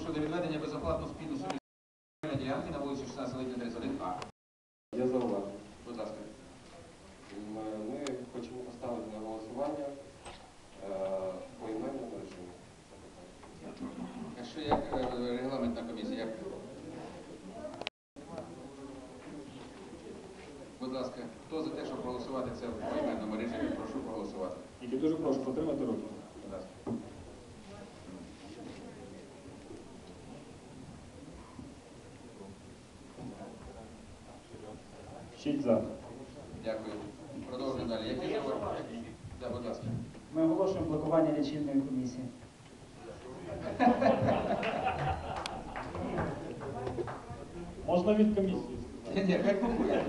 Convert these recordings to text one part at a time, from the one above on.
щодо відведення безоплатно спільно собі ділянки на вулиці 16 липня 31А. Я зауважу. Будь ласка. Ми хочемо поставити на голосування е, по іменному режиму. А що як е, регламентна комісія? Як? Будь ласка, хто за те, щоб голосувати це в поіменному режимі, прошу проголосувати. Тільки дуже прошу потримати руки. Будь ласка. За. Дякую. Продовжуємо далі. Які зауваження? Да, будь ласка. Ми оголошуємо блокування лічильної комісії. Можна від комісії. Ні, ні, хай купує.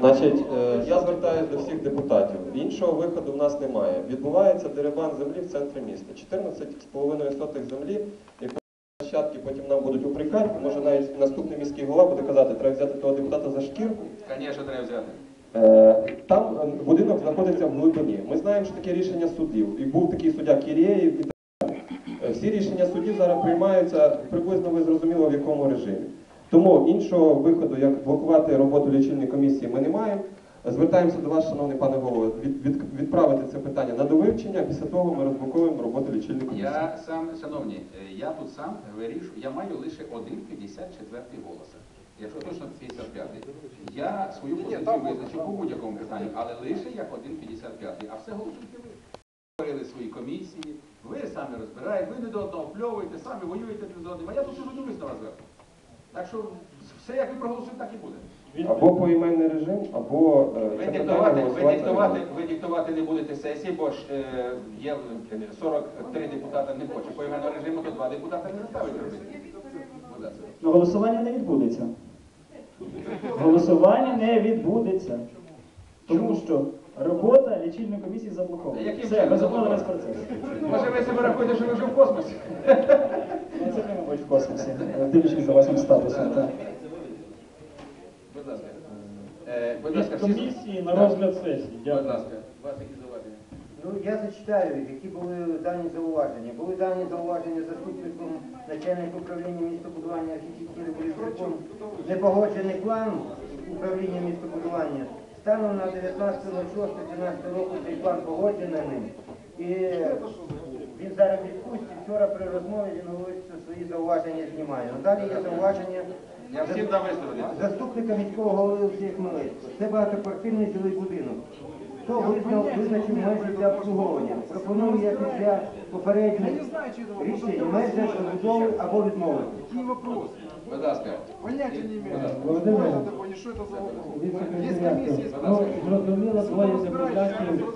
Значить, е, я звертаюся до всіх депутатів. Іншого виходу в нас немає. Відбувається дерибан землі в центрі міста. 14,5 сотих землі, яку нащадки потім нам будуть упрекати. Може навіть наступний міський голова буде казати, треба взяти того депутата за шкірку. Звісно, треба взяти. Е, Там е, будинок знаходиться в глибині. Ми знаємо, що таке рішення судів. І був такий суддя Кірєєв і так далі. Е, Всі рішення судів зараз приймаються приблизно ви зрозуміло в якому режимі. Тому іншого виходу, як блокувати роботу лічильної комісії, ми не маємо. Звертаємося до вас, шановний пане голово, від, від- відправити це питання на довивчення. Після того ми розблоковуємо роботу лічильної комісії. Я сам, шановні, е, я тут сам вирішу, я маю лише один 54 голоса. Якщо точно 55-й. Я свою позицію визначу по будь-якому питанню, але лише як один 55. А все голосуйте ви. Створили свої комісії, ви самі розбираєте, ви не до одного пльовуєте, самі воюєте один з одним, а я тут сижу дивлюсь на вас зверху. Так що все, як ви проголосуєте, так і буде. Або поіменний режим, або е, Ви диктувати, ви диктувати, не ви диктувати не будете сесії, бо ж е, є е, 43 депутата не хоче по іменному режиму, то два депутата не заставить робити. Ну, голосування не відбудеться. Голосування не відбудеться. Тому що робота лічильної комісії заблокована. Яким Все, чином без заблокована? процесу. Може ви себе рахуєте, що ви вже в космосі? Ну, Це ми, мабуть, в космосі, дивлячись за вашим статусом. Так. Будь ласка. Е, будь ласка, всі... комісії на розгляд сесії. Будь Дякую. ласка, у вас які зауваження? Ну, я зачитаю, які були дані зауваження. Були дані зауваження заступником начальника управління містобудування архітектури Борисовичем. Непогоджений план управління містобудування. Станом на 19.06.12 року цей план погоджений ним. І він зараз в відпустці. Вчора при розмові він говорить, що свої зауваження знімає. Ну, далі є зауваження Я всім дам висловити. заступника міського голови Олексія Хмелецького. Це багатоквартирний жилий будинок. Хто визнав, визначив межі для обслуговування? Пропоную як і для попередніх рішень межі розбудови або відмови. Какие вопросы? Будь ласка. Понятия не имею. Володимир, Что это такое, что это за вопрос? Віце-президент, Есть комиссия, есть ну, зрозуміло, двоє депутатів,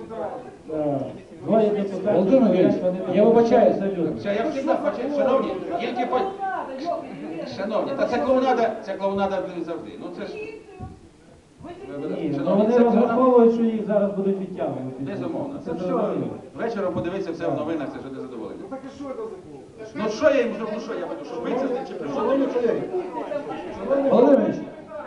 е, двоє депутатів. Володимир Ігорович, я вибачаюсь. Все, я всім дам, бачите, шановні, тільки по... Шановні, та це клоунада, це клоунада завжди. Ну це ж... Ні, ну шановні, вони це клоунада. розраховують, що їх зараз будуть відтягувати. Безумовно. Це Це зрозуміло. Вечором подивитися все в новинах, це ж не задоволення. Ну так и что это за? Ну що я їм зроблю, ну що я буду, що биться з ним чи при що? Володимирович,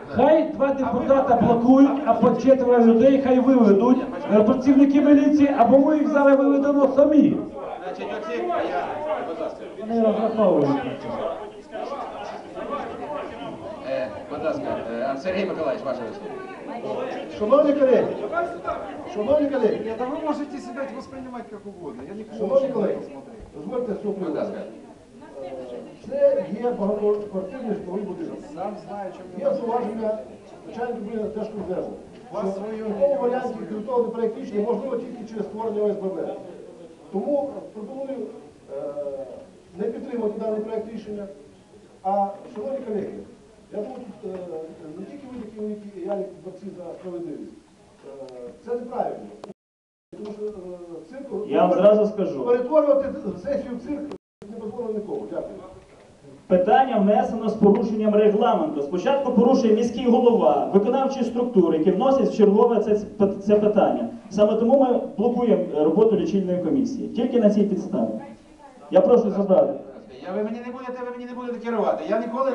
хай два депутата блокують, а по четверо людей хай виведуть е, працівники міліції, або ми їх зараз виведемо самі. Значить, оці, я, будь ласка, Вони розраховують. на це. Будь ласка, е, Сергій Миколаївич, ваше висловлення. Шановні колеги, шановні колеги, Нет, а вы можете себя воспринимать как угодно. Я не к шановні колеги, дозвольте Будь ласка. Це є багатоквартирний житловий будинок. Сам знаю, чем Є зауваження начальника будинку. В такому варіанті підготовлений проєкт рішення можливо тільки через створення ОСББ. Тому пропоную е, не підтримувати даний проєкт рішення. А, шановні колеги, я думаю, тут е, не тільки ви такі я як борці за справедливість. Е, Це неправильно. Тому що е, цирку Я вам зразу скажу. перетворювати сесію в цирк не дозволено нікому. Дякую. Питання внесено з порушенням регламенту. Спочатку порушує міський голова, виконавчі структури, які вносять в чергове це, це питання. Саме тому ми блокуємо роботу лічильної комісії. Тільки на цій підставі. Я прошу забрати. Я, ви мені не будете, ви мені не будете керувати. Я ніколи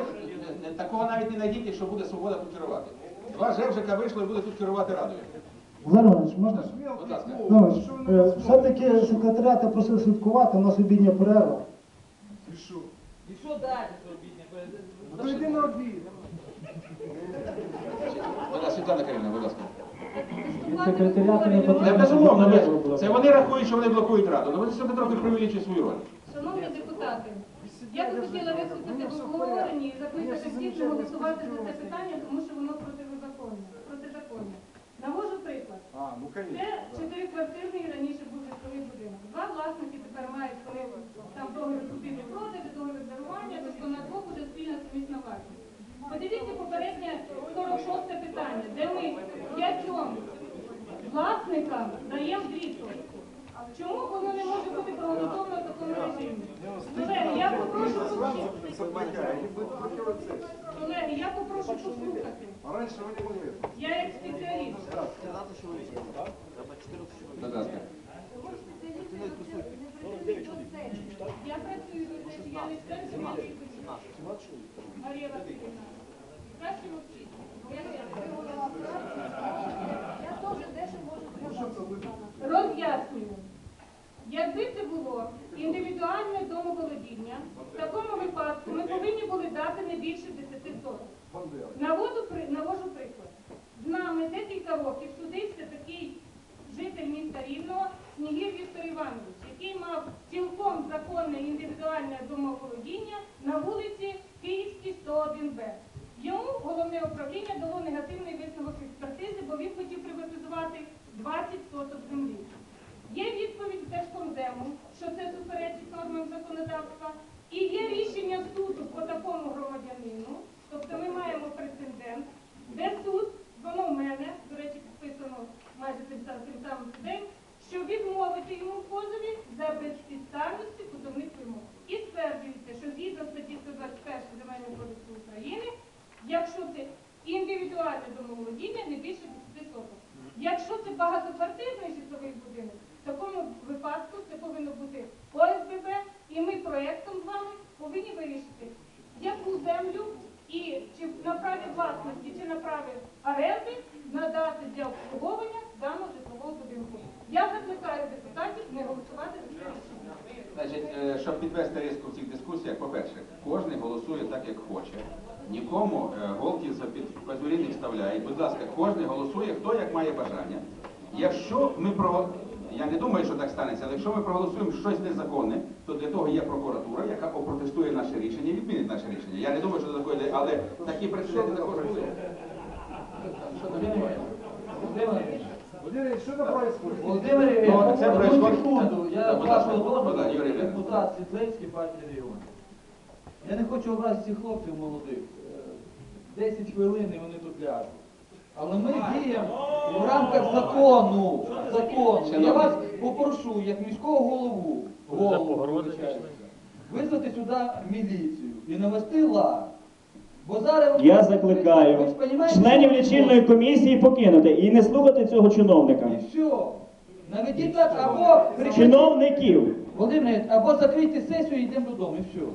такого навіть не найдіть, що буде свобода тут керувати. Два Жевжика вийшло і буде тут керувати радою. Олег можна? Будь ласка. Ну, е, все-таки секретаря я просив слідкувати, у нас обідня перерва. И что? І що далі? Ну то иди на обід. Будь ласка, Світлана Карівна, будь ласка. Від секретаріату не Не, потрібно. безумовно, ви- це вони рахують, що вони блокують раду. Ну вони собі трохи преувеличують свою роль. Шановні депутати, я би хотіла виступити в обговоренні і закликати всіх не голосувати за це питання, тому що воно протизаконне. протизаконне. Навожу приклад. А, ну конечно. Це чотириквартирний раніше був житловий будинок. Два власники тепер мають вони там договір купівлі продажу, договір дарування, тобто на двох уже спільна сумісна власність. Подивіться попереднє 46 питання, де ми п'ятьом власникам даємо дві сотки. Чому воно не може бути проголосовано? Колеги, я попрошу послухати. Колеги, я попрошу послухати. Не могли. Я як спеціаліст. Я працюю тут, я не комісії. Марія Васильівна. Краще мовчіть. Я Роз'яснюю. Якби це було індивідуальне домоволодіння, в такому випадку ми повинні були дати не більше 10 соток. Наводу, навожу приклад. З нами декілька років судився такий житель міста Рівного Снігір Віктор Іванович, який мав цілком законне індивідуальне домоволодіння на вулиці Київській 101Б. Йому головне управління дало негативний висновок експертизи, бо він хотів приватизувати 20 соток землі. Є відповідь Держкомзему, що це суперечить нормам законодавства, і є рішення суду по такому громадянину. Тобто ми маємо прецедент, де суд, воно в мене, до речі, підписано майже тим самим, тим самим суддем, що відмовити йому в позові за безпідставності позовних вимог. І стверджується, що згідно статті 121 Земельного кодексу України, якщо це індивідуальне домоволодіння не більше 10 соток. Якщо це багатоквартирний житловий будинок, в такому випадку це повинно бути ОСББ, і ми проєктом з вами повинні вирішити, яку землю і чи на праві власності, чи на праві оренди надати для обслуговування даного житлового будинку. Я закликаю депутатів не голосувати за це рішення. Значить, е, щоб підвести різку в цих дискусіях, по-перше, кожен голосує так, як хоче. Нікому е, голки за козурі не вставляють. Будь ласка, кожен голосує, хто як має бажання. Якщо ми про я не думаю, що так станеться, але якщо ми проголосуємо щось незаконне, то для того є прокуратура, яка опротестує наше рішення і відмінить наше рішення. Я не думаю, що йде, але такі прецеденти також були. Що там происходит? Володимир Ну, це одну. Я депутат Світлицький, партія регіону. Я не хочу образити цих хлопців молодих. Е, 10 хвилин і вони тут ляжуть. Але ми діємо в рамках закону. закону. Я вас попрошу, як міського голову, голову вибачаюся, визвати сюди міліцію і навести лад. Бо зараз Я закликаю членів лічильної комісії покинути і не слухати цього чиновника. І все. Наведіть так, або Чиновників. Володимир, або закрийте сесію і йдемо додому, і все.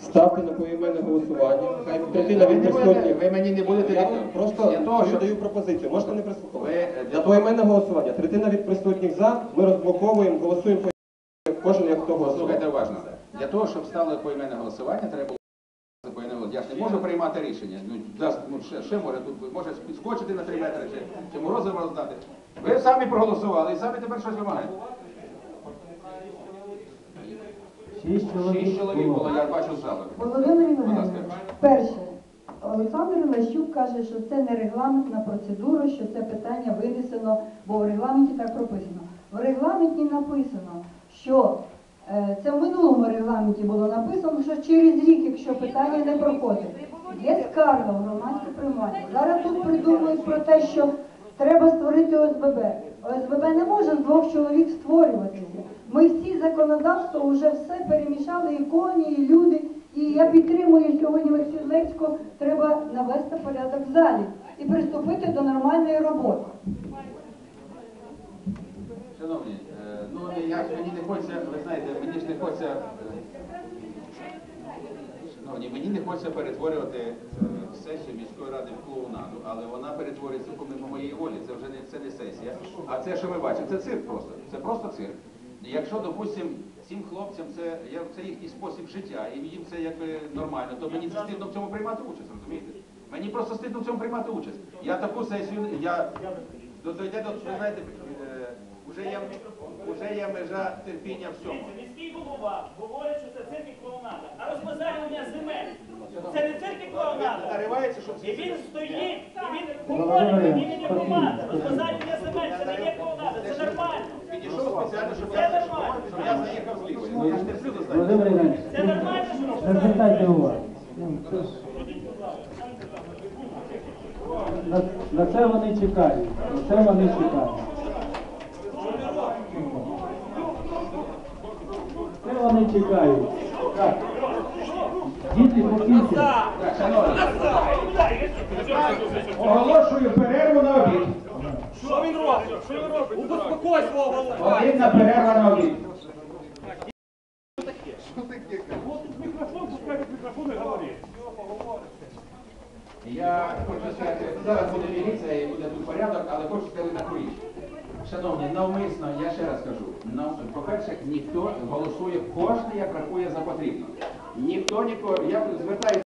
Ставте на поіменне голосування. Хай третина від присутніх. Ви мені не будете Я просто Я того, що- даю пропозицію. Можете не прислуховувати. е, для Для поіменне голосування. Третина від присутніх за. Ми розблоковуємо, голосуємо по кожен як хто голосує. Послухайте уважно. Для того, щоб стало поіменне голосування, треба було за поіменне голосування. Я ж не можу приймати рішення. Ну, дасть, ну ще, ще може тут може підскочити на 3 метри, чи, чи морозиво роздати. Ви самі проголосували і самі тепер щось вимагаєте. Шість Шість чоловік було, я бачу з залу. Володимир Євгенович, перше, Олександр Лещук каже, що це не регламентна процедура, що це питання винесено, бо в регламенті так прописано. В регламенті написано, що е, це в минулому регламенті було написано, що через рік, якщо питання не проходить, є скарга в громадське приймання. Зараз тут придумують про те, що треба створити ОСББ. ОСББ не може з двох чоловік створюватися. Ми всі законодавство вже все перемішали, і коні, і люди. І я підтримую сьогодні Олексію треба навести порядок в залі і приступити до нормальної роботи. Шановні, е, ну я мені не хочеться, ви знаєте, мені ж не хочеться. е, Шановні, мені не хочеться перетворювати е, сесію міської ради в клоунаду, але вона перетвориться помимо моєї волі. Це вже не це не сесія. А це, що ми бачимо, це цирк просто. Це просто цирк. Якщо, допустим, цим хлопцям це, це їхній спосіб життя, і їм це якби нормально, то мені це стидно в цьому приймати участь, розумієте? Мені просто стидно в цьому приймати участь. Я таку сесію, я до- дойде до, ви знаєте, е, вже є, вже є межа терпіння всьому. Міський голова говорить, що це цирк і клоунада. А розбазарювання земель. Це не цирк і клоунада. І він стоїть, і він говорить від імені громади. Розбазарювання земель, це не є клоунада, це нормально. Підійшов спеціально, щоб я, нормально. щоб я заїхав з лівої. Ну, я ж терплю достатньо. Володимир Іванович, не звертайте уваги. Ну, На, на це вони чекають. На це вони чекають. Це вони чекають. Так. Діти покиньте. Оголошую перерву на обід. Що він робить? Що він робить? Успокой свого голову. Одна перерва на обід. Мікрофон, пускай в мікрофон і говорить. я хочу сказати, зараз буде міліція і буде тут порядок, але хочу сказати таку річ. Шановні, навмисно, я ще раз кажу, по-перше, ніхто голосує кожен, як рахує за потрібно. Ніхто нікого, я звертаюся